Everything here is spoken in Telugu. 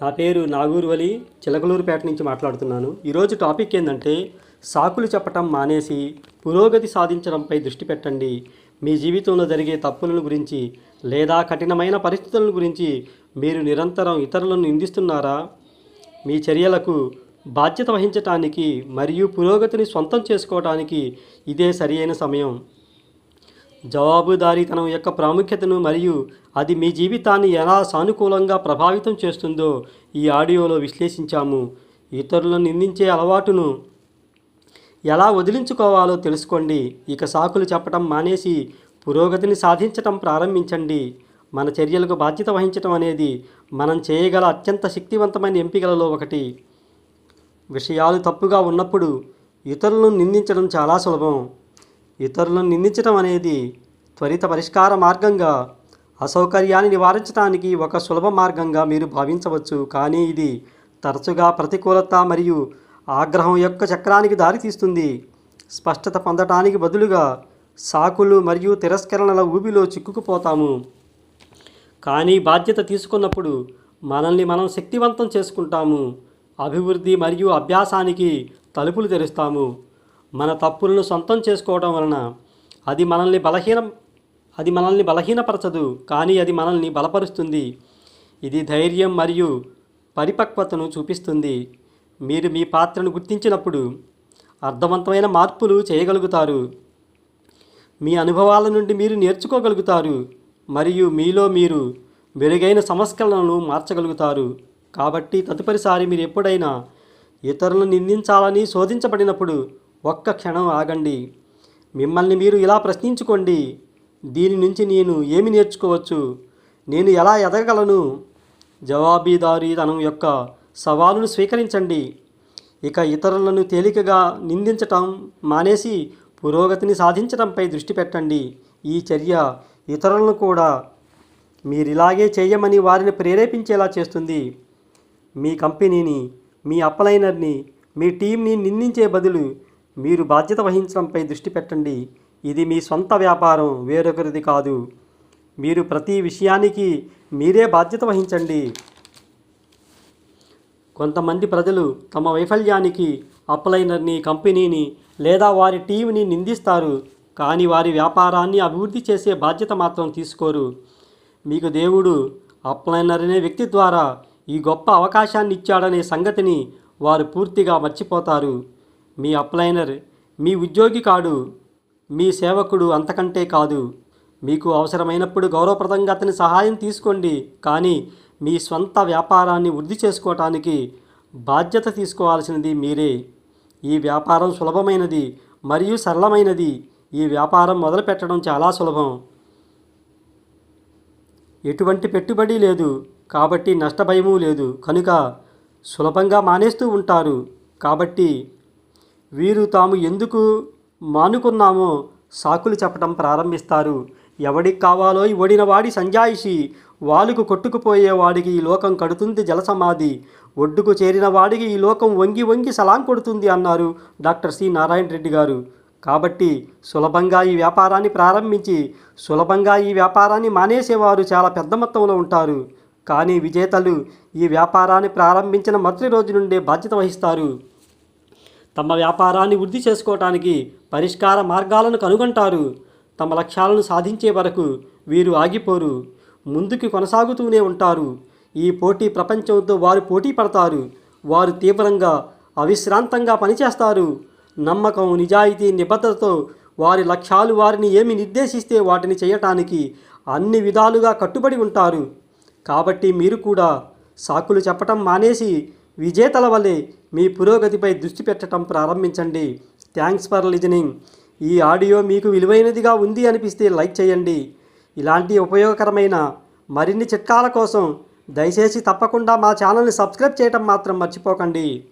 నా పేరు నాగూరువలి చిలకలూరుపేట నుంచి మాట్లాడుతున్నాను. ఈరోజు టాపిక్ ఏంటంటే సాకులు చెప్పటం మానేసి పురోగతి సాధించడంపై దృష్టి పెట్టండి. మీ జీవితంలో జరిగే తప్పులను గురించి లేదా కఠినమైన పరిస్థితుల గురించి మీరు నిరంతరం ఇతరులను నిందిస్తున్నారా? మీ చర్యలకు బాధ్యత వహించటానికి మరియు పురోగతిని సొంతం చేసుకోవటానికి ఇదే సరియైన సమయం. జవాబుదారీతనం యొక్క ప్రాముఖ్యతను మరియు అది మీ జీవితాన్ని ఎలా సానుకూలంగా ప్రభావితం చేస్తుందో ఈ ఆడియోలో విశ్లేషించాము. ఇతరులను నిందించే అలవాటును ఎలా వదిలించుకోవాలో తెలుసుకోండి. ఇక సాకులు చెప్పటం మానేసి పురోగతిని సాధించటం ప్రారంభించండి. మన చర్యలకు బాధ్యత వహించటం అనేది మనం చేయగల అత్యంత శక్తివంతమైన ఎంపికలలో ఒకటి. విషయాలు తప్పుగా ఉన్నప్పుడు ఇతరులను నిందించడం చాలా సులభం. ఇతరులను నిందించడం అనేది త్వరిత పరిష్కార మార్గంగా అసౌకర్యాన్ని నివారించడానికి ఒక సులభ మార్గంగా మీరు భావించవచ్చు. కానీ ఇది తరచుగా ప్రతికూలత మరియు ఆగ్రహం యొక్క చక్రానికి దారితీస్తుంది. స్పష్టత పొందటానికి బదులుగా సాకులు మరియు తిరస్కరణల ఊబిలో చిక్కుకుపోతాము. కానీ బాధ్యత తీసుకున్నప్పుడు మనల్ని మనం శక్తివంతం చేసుకుంటాము. అభివృద్ధి మరియు అభ్యాసానికి తలుపులు తెరుస్తాము. మన తప్పులను సొంతం చేసుకోవడం వలన అది మనల్ని బలహీనం అది మనల్ని బలహీనపరచదు కానీ అది మనల్ని బలపరుస్తుంది. ఇది ధైర్యం మరియు పరిపక్వతను చూపిస్తుంది. మీరు మీ పాత్రను గుర్తించినప్పుడు అర్థవంతమైన మార్పులు చేయగలుగుతారు. మీ అనుభవాల నుండి మీరు నేర్చుకోగలుగుతారు మరియు మీలో మీరు మెరుగైన సంస్కరణలను మార్చగలుగుతారు. కాబట్టి తదుపరిసారి మీరు ఎప్పుడైనా ఇతరులను నిందించాలని శోధించబడినప్పుడు ఒక్క క్షణం ఆగండి. మిమ్మల్ని మీరు ఇలా ప్రశ్నించుకోండి. దీని నుంచి నేను ఏమి నేర్చుకోవచ్చు? నేను ఎలా ఎదగలను జవాబీదారీతనం యొక్క సవాలును స్వీకరించండి. ఇక ఇతరులను తేలికగా నిందించటం మానేసి పురోగతిని సాధించడంపై దృష్టి పెట్టండి. ఈ చర్య ఇతరులను కూడా మీరిలాగే చేయమని వారిని ప్రేరేపించేలా చేస్తుంది. మీ కంపెనీని మీ అప్లైనర్ని మీ టీంని నిందించే బదులు మీరు బాధ్యత వహించడంపై దృష్టి పెట్టండి. ఇది మీ సొంత వ్యాపారం వేరొకరిది కాదు. మీరు ప్రతి విషయానికి మీరే బాధ్యత వహించండి. కొంతమంది ప్రజలు తమ వైఫల్యానికి అప్లైనర్ని కంపెనీని లేదా వారి టీంని నిందిస్తారు. కానీ వారి వ్యాపారాన్ని అభివృద్ధి చేసే బాధ్యత మాత్రం తీసుకోరు. మీకు దేవుడు అప్లైనర్ అనే వ్యక్తి ద్వారా ఈ గొప్ప అవకాశాన్ని ఇచ్చాడనే సంగతిని వారు పూర్తిగా మర్చిపోతారు. మీ అప్లైనర్ మీ ఉద్యోగి కాడు మీ సేవకుడు అంతకంటే కాదు. మీకు అవసరమైనప్పుడు గౌరవప్రదంగా అతని సహాయం తీసుకోండి. కానీ మీ స్వంత వ్యాపారాన్ని వృద్ధి చేసుకోవటానికి బాధ్యత తీసుకోవాల్సినది మీరే. ఈ వ్యాపారం సులభమైనది మరియు సరళమైనది. ఈ వ్యాపారం మొదలుపెట్టడం చాలా సులభం. ఎటువంటి పెట్టుబడి లేదు. కాబట్టి నష్టభయము లేదు. కనుక సులభంగా మానేస్తూ ఉంటారు. కాబట్టి వీరు తాము ఎందుకు మానుకున్నామో సాకులు చెప్పడం ప్రారంభిస్తారు. ఎవడికి కావాలో ఓడినవాడి సంజాయిషి వాలుకు కొట్టుకుపోయేవాడికి ఈ లోకం కడుతుంది జలసమాధి. ఒడ్డుకు చేరిన వాడికి ఈ లోకం వంగి వంగి సలాం కొడుతుంది అన్నారు డాక్టర్ సి. నారాయణ రెడ్డి గారు. కాబట్టి సులభంగా ఈ వ్యాపారాన్ని ప్రారంభించి సులభంగా ఈ వ్యాపారాన్ని మానేసేవారు చాలా పెద్ద మొత్తంలో ఉంటారు. కానీ విజేతలు ఈ వ్యాపారాన్ని ప్రారంభించిన మొదటి రోజు నుండే బాధ్యత వహిస్తారు. తమ వ్యాపారాన్ని వృద్ధి చేసుకోవటానికి పరిష్కార మార్గాలను కనుగొంటారు. తమ లక్ష్యాలను సాధించే వరకు వీరు ఆగిపోరు. ముందుకు కొనసాగుతూనే ఉంటారు. ఈ పోటీ ప్రపంచంతో వారు పోటీ పడతారు. వారు తీవ్రంగా అవిశ్రాంతంగా పనిచేస్తారు. నమ్మకం నిజాయితీ నిబద్ధతతో వారి లక్ష్యాలు వారిని ఏమి నిర్దేశిస్తే వాటిని చేయటానికి అన్ని విధాలుగా కట్టుబడి ఉంటారు. కాబట్టి మీరు కూడా సాకులు చెప్పటం మానేసి విజేతల వలె మీ పురోగతిపై దృష్టి పెట్టడం ప్రారంభించండి. Thanks for listening. ఈ ఆడియో మీకు విలువైనదిగా ఉంది అనిపిస్తే లైక్ చేయండి. ఇలాంటి ఉపయోగకరమైన మరిన్ని చిట్కాల కోసం దయచేసి తప్పకుండా మా ఛానల్ని సబ్స్క్రైబ్ చేయటం మాత్రం మర్చిపోకండి.